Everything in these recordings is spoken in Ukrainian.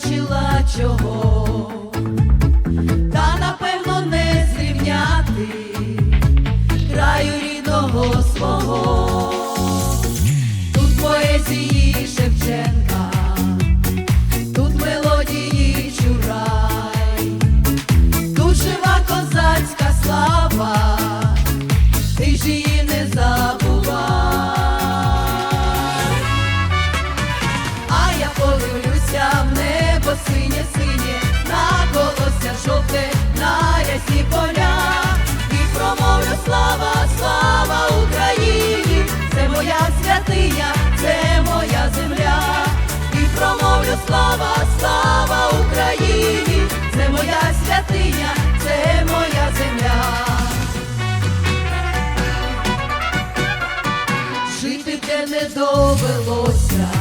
бачила чого, та напевно не зрівняти краю рідного свого, тут поезії Шевченка. слава, слава Україні, це моя святиня, це моя земля. Жити де не довелося.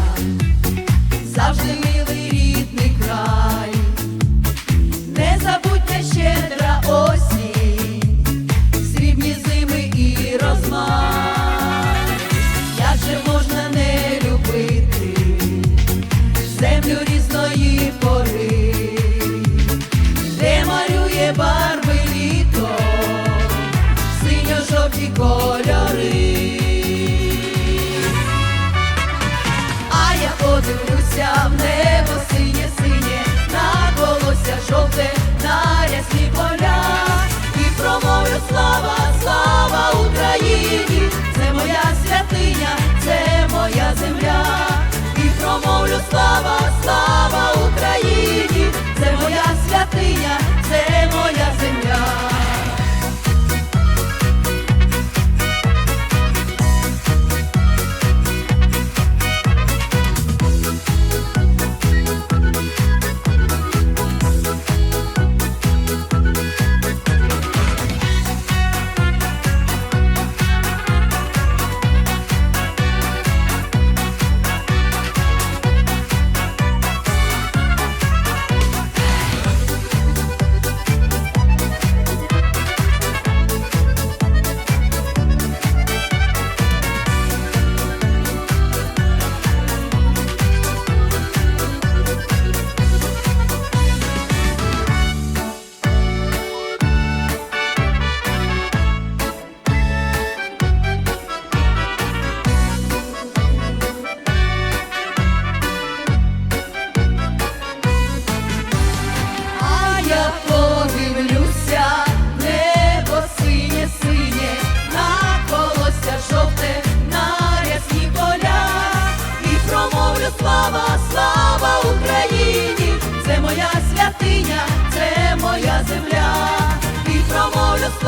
землю різної пори, де малює барви літо, синьо-жовті кольори, а я подивлюся в неї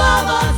mama.